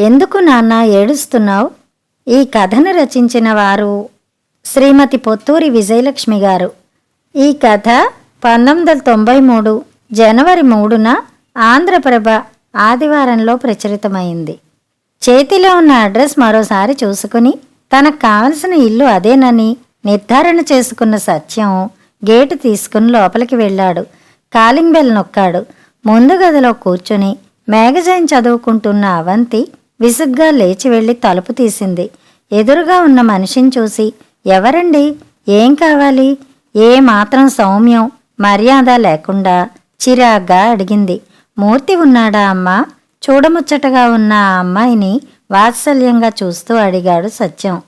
ఎందుకు నాన్న ఏడుస్తున్నావు? ఈ కథను రచించిన వారు శ్రీమతి పొత్తూరి విజయలక్ష్మి గారు. ఈ కథ పంతొమ్మిది వందల తొంభై మూడు జనవరి మూడున ఆంధ్రప్రభ ఆదివారంలో ప్రచురితమైంది. చేతిలో ఉన్న అడ్రస్ మరోసారి చూసుకుని తనకు కావలసిన ఇల్లు అదేనని నిర్ధారణ చేసుకున్న సత్యం గేటు తీసుకుని లోపలికి వెళ్ళాడు. కాలింగ్ బెల్ నొక్కాడు. ముందు గదిలో కూర్చుని మ్యాగజైన్ చదువుకుంటున్న అవంతి విసుగ్గా లేచి వెళ్ళి తలుపు తీసింది. ఎదురుగా ఉన్న మనిషిని చూసి ఎవరండి? ఏం కావాలి? ఏ మాత్రం సౌమ్యం మర్యాద లేకుండా చిరాగ్గా అడిగింది. మూర్తి ఉన్నాడా అమ్మా? చూడముచ్చటగా ఉన్న ఆ అమ్మాయిని వాత్సల్యంగా చూస్తూ అడిగాడు సత్యం.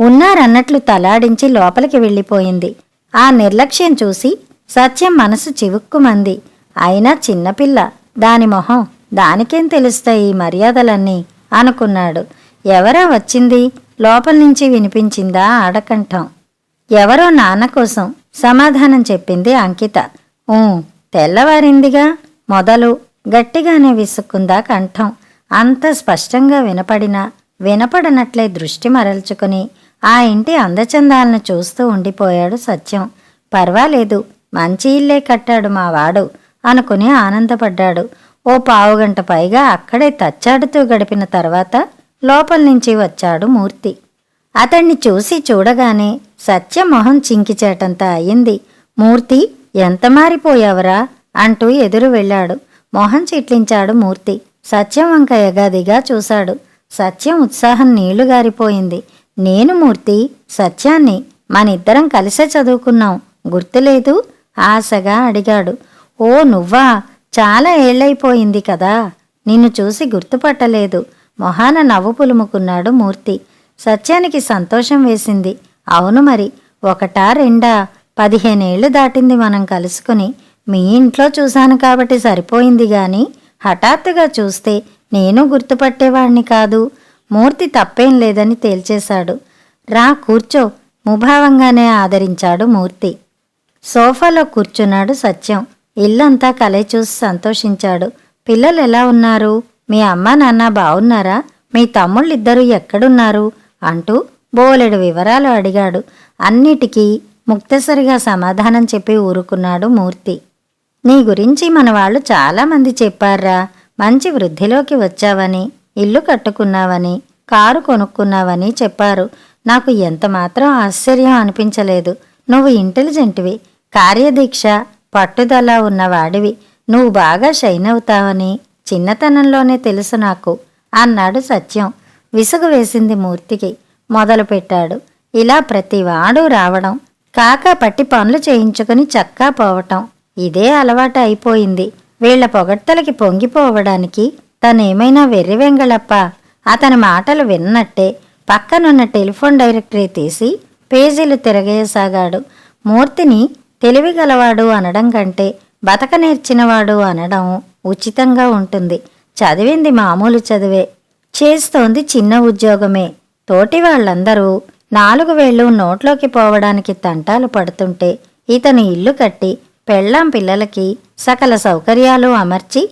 ఉన్నారన్నట్లు తలాడించి లోపలికి వెళ్ళిపోయింది. ఆ నిర్లక్ష్యం చూసి సత్యం మనసు చివుక్కుమంది. అయినా చిన్నపిల్ల దాని మొహం దానికేం తెలుస్తాయి ఈ మర్యాదలన్నీ? అనుకున్నాడు. ఎవరా వచ్చింది? లోపల నుంచి వినిపించిందా ఆడకంఠం. ఎవరో నాన్న కోసం సమాధానం చెప్పింది అంకిత. ఊ తెల్లవారిందిగా. మొదలు గట్టిగానే విసుక్కుందా కంఠం. అంత స్పష్టంగా వినపడినా వినపడనట్లే దృష్టి మరల్చుకుని ఆ ఇంటి అందచందాలను చూస్తూ ఉండిపోయాడు సత్యం. పర్వాలేదు మంచి ఇల్లే కట్టాడు మా వాడు అనుకుని ఆనందపడ్డాడు. ఓ పావుగంట పైగా అక్కడే తచ్చాడుతూ గడిపిన తర్వాత లోపల నుంచి వచ్చాడు మూర్తి. అతన్ని చూసి చూడగానే సత్యమొహం చింకిచేటంత అయింది. మూర్తి ఎంత మారిపోయావరా? అంటూ ఎదురు వెళ్ళాడు. మొహం చిట్లించాడు మూర్తి. సత్యం వంక ఎగాదిగా చూశాడు. సత్యం ఉత్సాహం నీళ్ళు గారిపోయింది నేను మూర్తి సత్యాన్ని మనిద్దరం కలిసే చదువుకున్నాం. గుర్తులేదు? ఆశగా అడిగాడు. ఓ నువ్వా? చాలా ఏళ్ళైపోయింది కదా. నిన్ను చూసి గుర్తుపట్టలేదు. మొహాన నవ్వు పులుముకున్నాడు మూర్తి. సత్యానికి సంతోషం వేసింది. అవును మరి ఒకటా రెండా? పదిహేనేళ్ళు దాటింది మనం కలుసుకుని. మీ ఇంట్లో చూశాను కాబట్టి సరిపోయింది గాని హఠాత్తుగా చూస్తే నేను గుర్తుపట్టేవాణ్ణి కాదు. మూర్తి తప్పేం లేదని తేల్చేశాడు. రా కూర్చో ముభావంగానే ఆదరించాడు మూర్తి. సోఫాలో కూర్చున్నాడు సత్యం. ఇల్లంతా కలయి చూసి సంతోషించాడు. పిల్లలు ఎలా ఉన్నారు? మీ అమ్మ నాన్న బావున్నారా? మీ తమ్ముళ్ళిద్దరూ ఎక్కడున్నారు? అంటూ బోలెడు వివరాలు అడిగాడు. అన్నిటికీ ముక్తసరిగా సమాధానం చెప్పి ఊరుకున్నాడు మూర్తి. నీ గురించి మన వాళ్ళు చాలామంది చెప్పారా? మంచి వృద్ధిలోకి వచ్చావని ఇల్లు కట్టుకున్నావని కారు కొనుక్కున్నావని చెప్పారు. నాకు ఎంత మాత్రం ఆశ్చర్యం అనిపించలేదు. నువ్వు ఇంటెలిజెంట్వి. కార్యదీక్ష పట్టుదల ఉన్నవాడివి. నువ్వు బాగా షైన్ అవుతావని చిన్నతనంలోనే తెలుసు నాకు అన్నాడు సత్యం. విసుగు వేసింది మూర్తికి. మొదలుపెట్టాడు. ఇలా ప్రతివాడు రావడం కాకా పట్టి పనులు చేయించుకుని చక్కా పోవటం ఇదే అలవాటు అయిపోయింది. వీళ్ళ పొగడ్తలకి పొంగిపోవడానికి తనేమైనా వెర్రి వెంగళప్ప అతని మాటలు విన్నట్టే పక్కనున్న టెలిఫోన్ డైరెక్టరీ తీసి పేజీలు తిరగేయసాగాడు. మూర్తిని తెలివిగలవాడు అనడం కంటే బతక నేర్చినవాడు అనడం ఉచితంగా ఉంటుంది. చదివింది మామూలు చదివే. చేస్తోంది చిన్న ఉద్యోగమే. తోటి వాళ్ళందరూ నాలుగు వేళ్ళు నోట్లోకి పోవడానికి తంటాలు పడుతుంటే ఇతను ఇల్లు కట్టి పెళ్ళాం పిల్లలకి సకల సౌకర్యాలు అమర్చి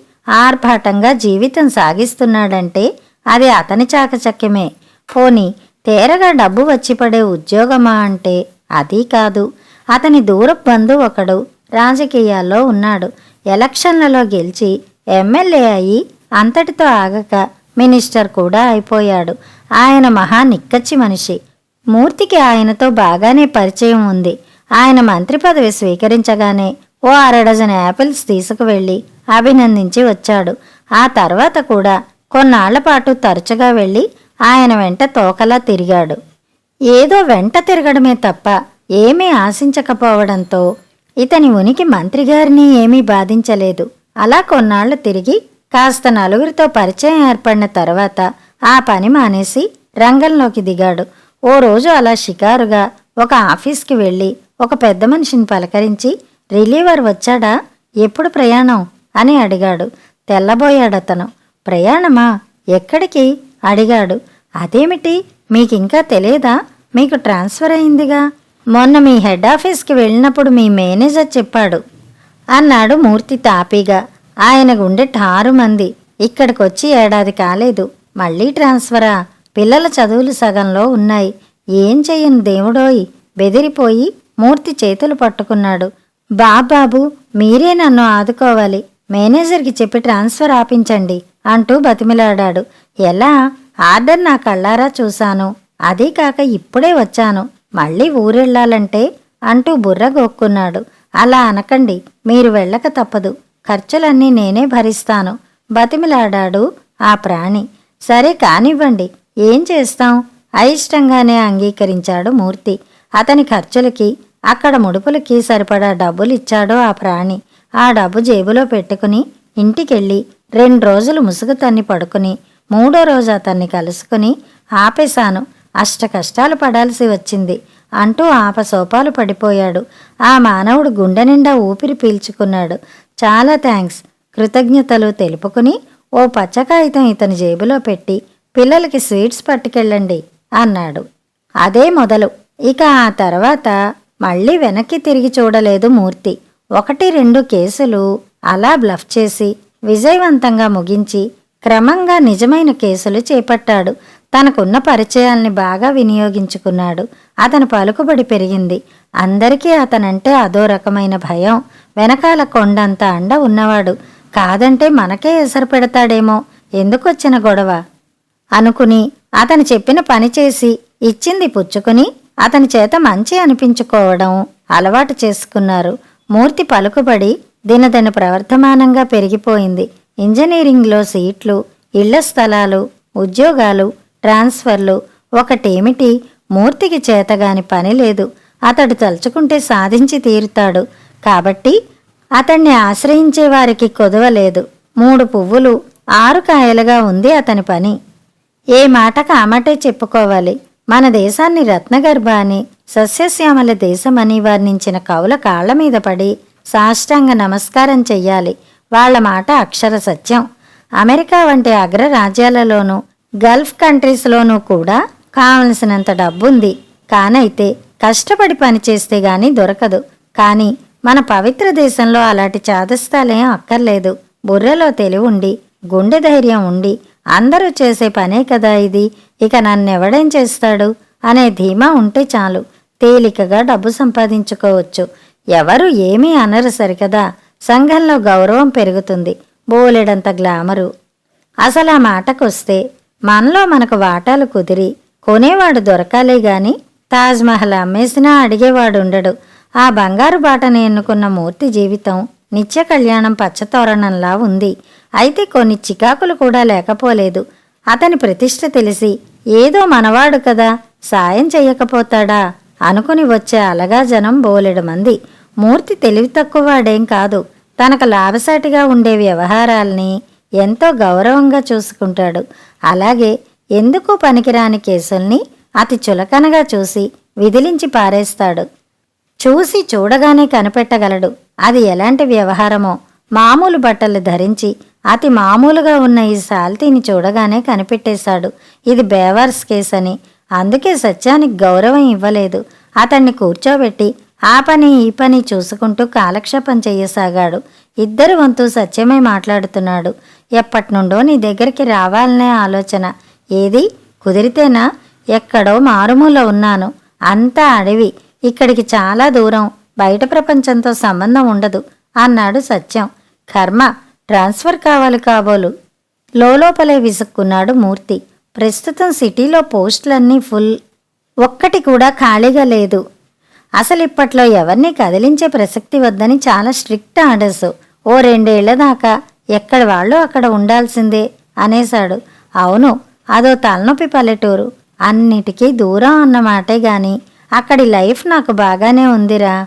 ఆర్భాటంగా జీవితం సాగిస్తున్నాడంటే అది అతని చాకచక్యమే. పోని తేరగా డబ్బు వచ్చిపడే ఉద్యోగమా అంటే అది కాదు. అతని దూర బంధు ఒకడు రాజకీయాల్లో ఉన్నాడు. ఎలక్షన్లలో గెలిచి ఎమ్మెల్యే అయి అంతటితో ఆగక మినిస్టర్ కూడా అయిపోయాడు. ఆయన మహా నిక్కచ్చి మనిషి. మూర్తికి ఆయనతో బాగానే పరిచయం ఉంది. ఆయన మంత్రి పదవి స్వీకరించగానే ఓ అరడజన్ యాపిల్స్ తీసుకువెళ్ళి అభినందించి వచ్చాడు. ఆ తర్వాత కూడా కొన్నాళ్ళ పాటు తరచుగా వెళ్ళి ఆయన వెంట తోకలా తిరిగాడు. ఏదో వెంట తిరగడమే తప్ప ఏమీ ఆశించకపోవడంతో ఇతని ఉనికి మంత్రిగారిని ఏమీ బాధించలేదు. అలా కొన్నాళ్ళు తిరిగి కాస్త నలుగురితో పరిచయం ఏర్పడిన తర్వాత ఆ పని మానేసి రంగంలోకి దిగాడు. ఓ రోజు అలా షికారుగా ఒక ఆఫీస్కి వెళ్ళి ఒక పెద్ద మనిషిని పలకరించి రిలీవర్ వచ్చాడా? ఎప్పుడు ప్రయాణం? అని అడిగాడు. తెల్లబోయాడతను. ప్రయాణమా? ఎక్కడికి? అడిగాడు. అదేమిటి? మీకింకా తెలియదా మీకు ట్రాన్స్ఫర్ అయిందిగా? మొన్న మీ హెడ్ ఆఫీస్కి వెళ్ళినప్పుడు మీ మేనేజర్ చెప్పాడు. అన్నాడు మూర్తి తాపీగా. ఆయన గుండె ఠారు మంది. ఇక్కడికొచ్చి ఏడాది కాలేదు. మళ్ళీ ట్రాన్స్ఫరా? పిల్లల చదువులు సగంలో ఉన్నాయి. ఏం చెయ్యను దేవుడోయ్? బెదిరిపోయి మూర్తి చేతులు పట్టుకున్నాడు. బాబాబు మీరే నన్ను ఆదుకోవాలి. మేనేజర్కి చెప్పి ట్రాన్స్ఫర్ ఆపించండి అంటూ బతిమిలాడాడు. ఎలా? ఆర్డర్ నా కళ్ళారా చూశాను. అదీ కాక ఇప్పుడే వచ్చాను. మళ్ళీ ఊరెళ్ళాలంటే అంటూ బుర్ర గోక్కున్నాడు. అలా అనకండి మీరు వెళ్ళక తప్పదు. ఖర్చులన్నీ నేనే భరిస్తాను. బతిమిలాడాడు ఆ ప్రాణి. సరే కానివ్వండి ఏం చేస్తాం? అయిష్టంగానే అంగీకరించాడు మూర్తి. అతని ఖర్చులకి అక్కడ ముడుపులకి సరిపడా డబ్బులిచ్చాడు ఆ ప్రాణి. ఆ డబ్బు జేబులో పెట్టుకుని ఇంటికెళ్ళి రెండు రోజులు ముసుగు తన్ని పడుకుని మూడో రోజు అతన్ని కలుసుకుని ఆపేశాను. అష్ట కష్టాలు పడాల్సి వచ్చింది అంటూ ఆపసోపాలు పడిపోయాడు. ఆ మానవుడు గుండె నిండా ఊపిరి పీల్చుకున్నాడు. చాలా థ్యాంక్స్ కృతజ్ఞతలు తెలుపుకుని ఓ పచ్చ కాగితం ఇతని జేబులో పెట్టి పిల్లలకి స్వీట్స్ పట్టుకెళ్ళండి అన్నాడు. అదే మొదలు. ఇక ఆ తర్వాత మళ్ళీ వెనక్కి తిరిగి చూడలేదు మూర్తి. ఒకటి రెండు కేసులు అలా బ్లఫ్ చేసి విజయవంతంగా ముగించి క్రమంగా నిజమైన కేసులు చేపట్టాడు. తనకున్న పరిచయాల్ని బాగా వినియోగించుకున్నాడు. అతని పలుకుబడి పెరిగింది. అందరికీ అతనంటే అదో రకమైన భయం. వెనకాల కొండంత అండ ఉన్నవాడు. కాదంటే మనకే ఎసరు పెడతాడేమో. ఎందుకొచ్చిన గొడవ? అనుకుని అతను చెప్పిన పని చేసి ఇచ్చింది పుచ్చుకుని అతని చేత మంచి అనిపించుకోవడం అలవాటు చేసుకున్నారు. మూర్తి పలుకుబడి దినదిన ప్రవర్ధమానంగా పెరిగిపోయింది. ఇంజనీరింగ్లో సీట్లు ఇళ్ళ స్థలాలు ఉద్యోగాలు ట్రాన్స్ఫర్లు ఒకటేమిటి? మూర్తికి చేతగాని పని లేదు. అతడు తలుచుకుంటే సాధించి తీరుతాడు. కాబట్టి అతన్ని ఆశ్రయించే వారికి కొదవలేదు మూడు పువ్వులు ఆరు కాయలుగా ఉంది అతని పని. ఏ మాట కామటే చెప్పుకోవాలి. మన దేశాన్ని రత్నగర్భ అని సస్యశ్యామల దేశమని వర్ణించిన కవుల కాళ్ళ మీద పడి సాష్టాంగ నమస్కారం చెయ్యాలి. వాళ్ళ మాట అక్షర సత్యం. అమెరికా వంటి అగ్ర రాజ్యాలలోనూ గల్ఫ్ కంట్రీస్లోనూ కూడా కావలసినంత డబ్బుంది. కానైతే కష్టపడి పనిచేస్తే గాని దొరకదు. కానీ మన పవిత్ర దేశంలో అలాంటి చాదస్తాలేం అక్కర్లేదు. బుర్రలో తెలివి ఉండి గుండె ధైర్యం ఉండి అందరూ చేసే పనే కదా ఇది. ఇక నన్నెవడేం చేస్తాడు? అనే ధీమా ఉంటే చాలు. తేలికగా డబ్బు సంపాదించుకోవచ్చు. ఎవరు ఏమీ అనరు సరికదా. సంఘంలో గౌరవం పెరుగుతుంది. బోలెడంత గ్లామరు. అసలు ఆ మాటకొస్తే మనలో మనకు వాటాలు కుదిరి కొనేవాడు దొరకాలే గాని తాజ్మహల్ అమ్మేసినా అడిగేవాడు ఉండడు. ఆ బంగారు బాటని ఎన్నుకున్న మూర్తి జీవితం నిత్య కళ్యాణం పచ్చతోరణంలా ఉంది. అయితే కొన్ని చికాకులు కూడా లేకపోలేదు. అతని ప్రతిష్ట తెలిసి ఏదో మనవాడు కదా సాయం చెయ్యకపోతాడా? అనుకుని వచ్చే అలగా జనం బోలెడు మంది. మూర్తి తెలివి తక్కువవాడేం కాదు. తనకు లాభసాటిగా ఉండే వ్యవహారాల్ని ఎంతో గౌరవంగా చూసుకుంటాడు. అలాగే ఎందుకు పనికిరాని కేసుల్ని అతి చులకనగా చూసి విదిలించి పారేస్తాడు. చూసి చూడగానే కనిపెట్టగలడు. అది ఎలాంటి వ్యవహారమో. మామూలు బట్టలు ధరించి అతి మామూలుగా ఉన్న ఈ సాల్తీని చూడగానే కనిపెట్టేశాడు. ఇది బేవార్స్ కేస్ అని అందుకే సత్యానికి గౌరవం ఇవ్వలేదు. అతన్ని కూర్చోబెట్టి ఆ పని ఈ పని చూసుకుంటూ కాలక్షేపం చేయసాగాడు. ఇద్దరు వంతు సత్యమే మాట్లాడుతున్నాడు. ఎప్పటినుండో నీ దగ్గరికి రావాలనే ఆలోచన. ఏది? కుదిరితేనా? ఎక్కడో మారుమూల ఉన్నాను. అంతా అడవి. ఇక్కడికి చాలా దూరం. బయట ప్రపంచంతో సంబంధం ఉండదు అన్నాడు సత్యం. కర్మ ట్రాన్స్ఫర్ కావాలి కాబోలు. లోపలే విసుక్కున్నాడు మూర్తి. ప్రస్తుతం సిటీలో పోస్టులన్నీ ఫుల్. ఒక్కటి కూడా ఖాళీగా లేదు. అసలు ఇప్పట్లో ఎవరిని కదిలించే ప్రసక్తి వద్దని చాలా స్ట్రిక్ట్ ఆర్డర్స్. ఓ రెండేళ్ళ దాకా ఎక్కడ వాళ్ళు అక్కడ ఉండాల్సిందే అనేశాడు. అవును అదో తలనొప్పి పల్లెటూరు. అన్నిటికీ దూరం అన్నమాటే గాని అక్కడి లైఫ్ నాకు బాగానే ఉందిరా.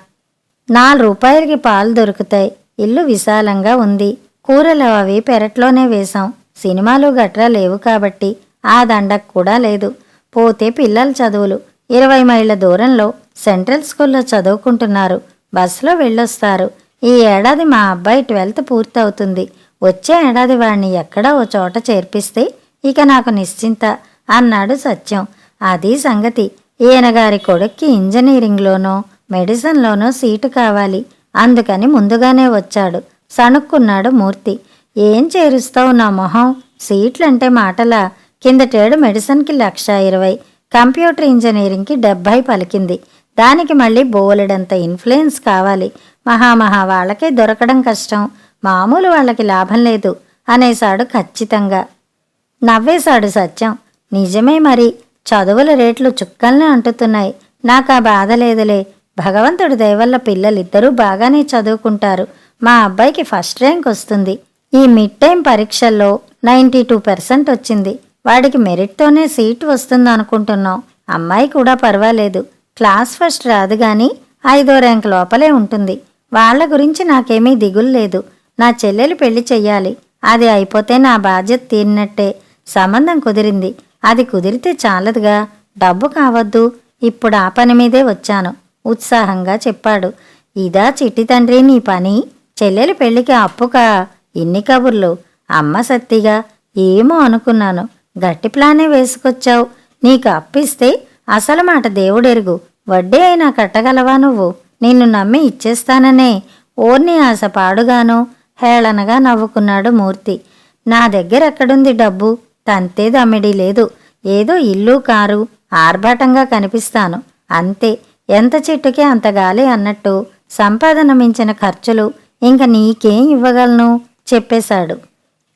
నాలుగు రూపాయలకి పాలు దొరుకుతాయి. ఇల్లు విశాలంగా ఉంది. కూరలు అవి పెరట్లోనే వేశాం. సినిమాలు గట్రా లేవు కాబట్టి ఆ దండకు కూడా లేదు. పోతే పిల్లల చదువులు. ఇరవై మైళ్ళ దూరంలో సెంట్రల్ స్కూల్లో చదువుకుంటున్నారు. బస్సులో వెళ్ళొస్తారు. ఈ ఏడాది మా అబ్బాయి ట్వెల్త్ పూర్తవుతుంది. వచ్చే ఏడాది వాడిని ఎక్కడా ఓ చోట చేర్పిస్తే ఇక నాకు నిశ్చింత అన్నాడు సత్యం. అది సంగతి. ఈయనగారి కొడుక్కి ఇంజనీరింగ్లోనో మెడిసిన్లోనో సీటు కావాలి. అందుకని ముందుగానే వచ్చాడు. సణుక్కున్నాడు మూర్తి. ఏం చేరుస్తావు నా మొహం? సీట్లంటే మాటలా. కిందటేడు మెడిసిన్కి లక్ష ఇరవై. కంప్యూటర్ ఇంజనీరింగ్కి డెబ్భై పలికింది. దానికి మళ్ళీ బోలెడంత ఇన్ఫ్లుయెన్స్ కావాలి. మహామహా వాళ్ళకే దొరకడం కష్టం. మామూలు వాళ్ళకి లాభం లేదు అనేశాడు ఖచ్చితంగా. నవ్వేశాడు సత్యం. నిజమే మరి చదువుల రేట్లు చుక్కల్నే అంటుతున్నాయి. నాకు ఆ బాధ లేదులే. భగవంతుడి దయవల్ల పిల్లలిద్దరూ బాగానే చదువుకుంటారు. మా అబ్బాయికి ఫస్ట్ ర్యాంక్ వస్తుంది. ఈ మిడ్ టైం పరీక్షల్లో నైంటీ టూ పర్సెంట్ వచ్చింది. వాడికి మెరిట్తోనే సీట్ వస్తుంది అనుకుంటున్నాం. అమ్మాయి కూడా పర్వాలేదు. క్లాస్ ఫస్ట్ రాదు గాని ఐదో ర్యాంక్ లోపలే ఉంటుంది. వాళ్ళ గురించి నాకేమీ దిగులు లేదు. నా చెల్లెలు పెళ్ళి చెయ్యాలి. అది అయిపోతే నా బాధ్యత తీరినట్టే. సంబంధం కుదిరింది. అది కుదిరితే చాలదుగా. డబ్బు కావద్దు. ఇప్పుడు ఆ పని మీదే వచ్చాను. ఉత్సాహంగా చెప్పాడు. ఇదా చిట్టి తండ్రి నీ పని? చెల్లెలు పెళ్ళికి అప్పుకా? ఇన్ని కబుర్లు. అమ్మ సత్తిగా ఏమో అనుకున్నాను. గట్టి ప్లానే వేసుకొచ్చావు. నీకు అప్పిస్తే అసలు మాట దేవుడెరుగు. వడ్డీ అయినా కట్టగలవా నువ్వు? నిన్ను నమ్మి ఇచ్చేస్తాననే ఓర్ని ఆశ పాడుగాను హేళనగా నవ్వుకున్నాడు మూర్తి. నా దగ్గర ఎక్కడుంది డబ్బు? తంతే దమ్మిడి లేదు. ఏదో ఇల్లు కారు ఆర్భాటంగా కనిపిస్తాను. అంతే. ఎంత చెట్టుకే అంత గాలి అన్నట్టు సంపాదన మించిన ఖర్చులు ఇంక నీకేం ఇవ్వగలను? చెప్పేశాడు.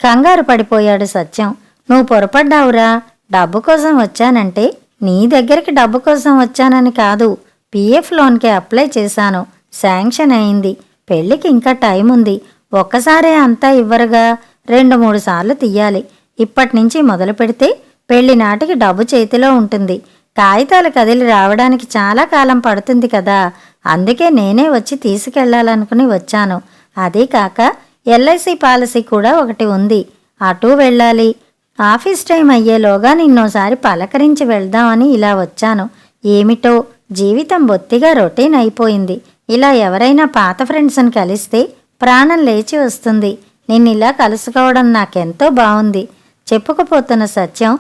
కంగారు పడిపోయాడు సత్యం. నువ్వు పొరపడ్డావురా. డబ్బు కోసం వచ్చానంటే నీ దగ్గరికి డబ్బు కోసం వచ్చానని కాదు. పిఎఫ్ లోన్కి అప్లై చేశాను. శాంక్షన్ అయింది. పెళ్ళికి ఇంకా టైం ఉంది. ఒక్కసారే అంతా ఇవ్వరుగా. రెండు మూడు సార్లు తీయాలి ఇప్పటి నుంచి మొదలు పెడితే పెళ్ళి నాటికి డబ్బు చేతిలో ఉంటుంది. కాగితాలు కదిలి రావడానికి చాలా కాలం పడుతుంది కదా. అందుకే నేనే వచ్చి తీసుకెళ్ళాలనుకుని వచ్చాను. అదే కాక ఎల్ఐసి పాలసీ కూడా ఒకటి ఉంది. అటు వెళ్ళాలి. ఆఫీస్ టైం అయ్యేలోగా నిన్నోసారి పలకరించి వెళ్దామని ఇలా వచ్చాను. ఏమిటో జీవితం బొత్తిగా రొటీన్ అయిపోయింది. ఇలా ఎవరైనా పాత ఫ్రెండ్స్ని కలిస్తే ప్రాణం లేచి వస్తుంది. నిన్నిలా కలుసుకోవడం నాకెంతో బాగుంది చెప్పుకుపోతున్న సత్యం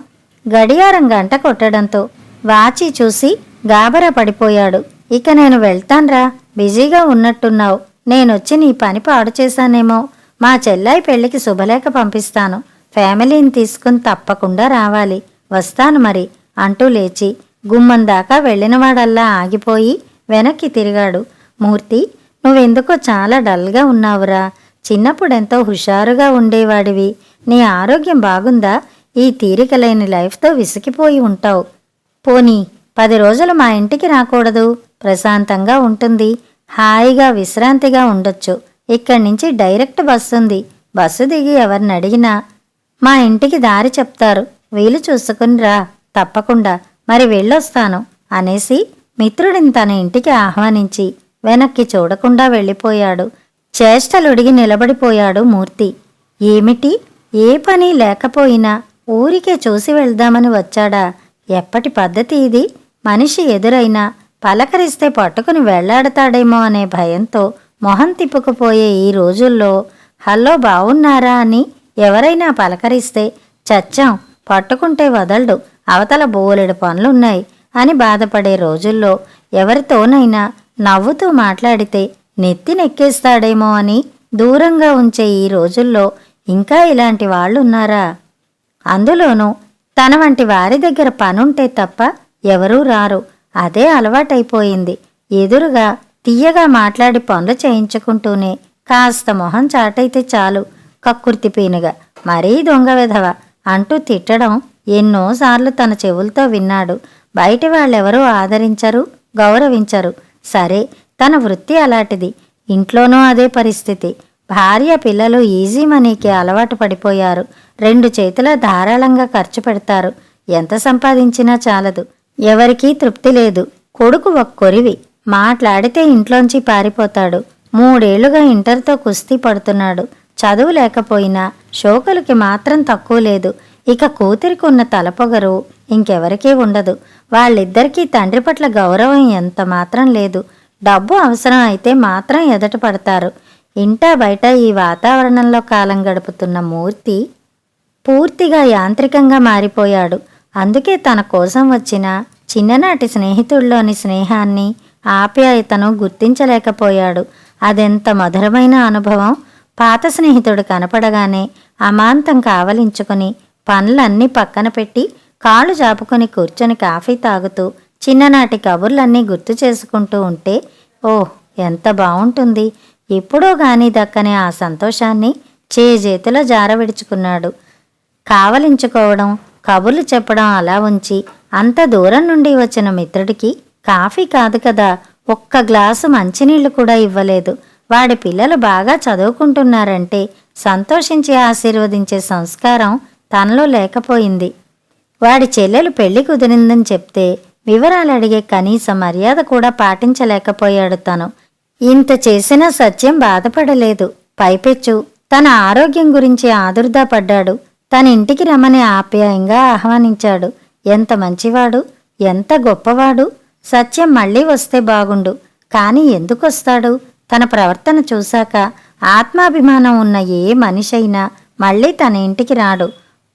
గడియారం గంట కొట్టడంతో వాచి చూసి గాబరా పడిపోయాడు. ఇక నేను వెళ్తాన్రా బిజీగా ఉన్నట్టున్నావు. నేనొచ్చి నీ పని పాడు చేశానేమో. మా చెల్లాయి పెళ్ళికి శుభలేఖ పంపిస్తాను. ఫ్యామిలీని తీసుకుని తప్పకుండా రావాలి. వస్తాను మరి అంటూ లేచి గుమ్మం దాకా వెళ్ళినవాడల్లా ఆగిపోయి వెనక్కి తిరిగాడు. మూర్తి నువ్వెందుకో చాలా డల్గా ఉన్నావురా. చిన్నప్పుడెంతో హుషారుగా ఉండేవాడివి. నీ ఆరోగ్యం బాగుందా? ఈ తీరిక లేని లైఫ్తో విసిగిపోయి ఉంటావు. పోనీ పది రోజులు మా ఇంటికి రాకూడదు. ప్రశాంతంగా ఉంటుంది. హాయిగా విశ్రాంతిగా ఉండొచ్చు. ఇక్కడి నుంచి డైరెక్ట్ బస్సు ఉంది బస్సు దిగి ఎవరిని అడిగినా మా ఇంటికి దారి చెప్తారు. వీలు చూసుకుని రా. తప్పకుండా. మరి వెళ్ళొస్తాను అనేసి మిత్రుడిని తన ఇంటికి ఆహ్వానించి వెనక్కి చూడకుండా వెళ్ళిపోయాడు. చేష్టలుడిగి నిలబడిపోయాడు మూర్తి. ఏమిటి? ఏ పని లేకపోయినా ఊరికే చూసి వెళ్దామని వచ్చాడా? ఎప్పటి పద్ధతి ఇది? మనిషి ఎదురైనా పలకరిస్తే పట్టుకుని వెళ్ళాడతాడేమో అనే భయంతో మొహం తిప్పుకుపోయే ఈ రోజుల్లో హలో బావున్నారా అని ఎవరైనా పలకరిస్తే చచ్చాం పట్టుకుంటే వదలడు. అవతల బోలెడు పనులున్నాయి అని బాధపడే రోజుల్లో ఎవరితోనైనా నవ్వుతూ మాట్లాడితే నెత్తి నెక్కేస్తాడేమో అని దూరంగా ఉంచే ఈ రోజుల్లో ఇంకా ఇలాంటి వాళ్ళున్నారా? అందులోనూ తన వంటి వారి దగ్గర పనుంటే తప్ప ఎవరూ రారు. అదే అలవాటైపోయింది. ఎదురుగా తీయగా మాట్లాడి పనులు చేయించుకుంటూనే కాస్త మొహం చాటైతే చాలు. కక్కుర్తి పీనుగా మరీ దొంగ విధవ అంటూ తిట్టడం ఎన్నోసార్లు తన చెవులతో విన్నాడు. బయటి వాళ్ళెవరూ ఆదరించరు గౌరవించరు. సరే తన వృత్తి అలాంటిది. ఇంట్లోనూ అదే పరిస్థితి. భార్య పిల్లలు ఈజీ మనీకి అలవాటు పడిపోయారు. రెండు చేతుల ధారాళంగా ఖర్చు పెడతారు. ఎంత సంపాదించినా చాలదు. ఎవరికీ తృప్తి లేదు. కొడుకు ఒక్కొరివి మాట్లాడితే ఇంట్లోంచి పారిపోతాడు. మూడేళ్ళుగా ఇంటర్తో కుస్తీ పడుతున్నాడు. చదువు లేకపోయినా షోకులకి మాత్రం తక్కువ లేదు. ఇక కూతురికి ఉన్న తలపొగరు ఇంకెవరికీ ఉండదు. వాళ్ళిద్దరికీ తండ్రి పట్ల గౌరవం ఎంత మాత్రం లేదు. డబ్బు అవసరం అయితే మాత్రం ఎదట పడతారు. ఇంటా బయట ఈ వాతావరణంలో కాలం గడుపుతున్న మూర్తి పూర్తిగా యాంత్రికంగా మారిపోయాడు. అందుకే తన కోసం వచ్చిన చిన్ననాటి స్నేహితుల్లోని స్నేహాన్ని ఆప్యాయతను గుర్తించలేకపోయాడు. అదెంత మధురమైన అనుభవం. పాత స్నేహితుడు కనపడగానే అమాంతం కావలించుకుని పనులన్నీ పక్కన పెట్టి కాళ్ళు చాపుకొని కూర్చొని కాఫీ తాగుతూ చిన్ననాటి కబుర్లన్నీ గుర్తు చేసుకుంటూ ఉంటే ఓహ్ ఎంత బాగుంటుంది ఎప్పుడో గాని దక్కని ఆ సంతోషాన్ని చేజేతిలో జారవిడుచుకున్నాడు. కావలించుకోవడం కబుర్లు చెప్పడం అలా ఉంచి అంత దూరం నుండి వచ్చిన మిత్రుడికి కాఫీ కాదు కదా ఒక్క గ్లాసు మంచినీళ్ళు కూడా ఇవ్వలేదు. వాడి పిల్లలు బాగా చదువుకుంటున్నారంటే సంతోషించి ఆశీర్వదించే సంస్కారం తనలో లేకపోయింది. వాడి చెల్లెలు పెళ్ళి కుదిరిందని చెప్తే వివరాలు అడిగే కనీస మర్యాద కూడా పాటించలేకపోయాడు తను. ఇంత చేసినా సత్యం బాధపడలేదు. పైపెచ్చు. తన ఆరోగ్యం గురించి ఆదుర్దా పడ్డాడు తన ఇంటికి రమ్మని ఆప్యాయంగా ఆహ్వానించాడు. ఎంత మంచివాడు? ఎంత గొప్పవాడు? సత్యం మళ్ళీ వస్తే బాగుండు. కాని ఎందుకొస్తాడు? తన ప్రవర్తన చూశాక ఆత్మాభిమానం ఉన్న ఏ మనిషైనా మళ్ళీ తన ఇంటికి రాడు.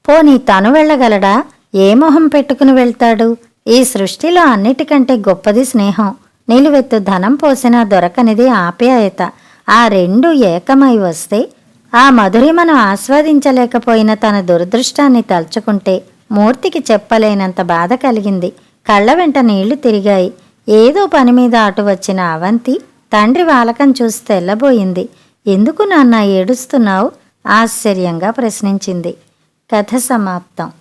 పోనీ తను వెళ్ళగలడా? ఏ మొహం పెట్టుకుని వెళ్తాడు? ఈ సృష్టిలో అన్నిటికంటే గొప్పది స్నేహం. నిలువెత్తు ధనం పోసినా దొరకనిది ఆప్యాయత. ఆ రెండు ఏకమై వస్తే ఆ మధురిమను ఆస్వాదించలేకపోయిన తన దురదృష్టాన్ని తలుచుకుంటే మూర్తికి చెప్పలేనంత బాధ కలిగింది. కళ్ళ వెంట నీళ్ళు తిరిగాయి. ఏదో పని మీద అటు వచ్చిన అవంతి తండ్రి వాలకం చూసి తెల్లబోయింది. ఎందుకు నాన్న ఏడుస్తున్నావు? ఆశ్చర్యంగా ప్రశ్నించింది. కథ సమాప్తం.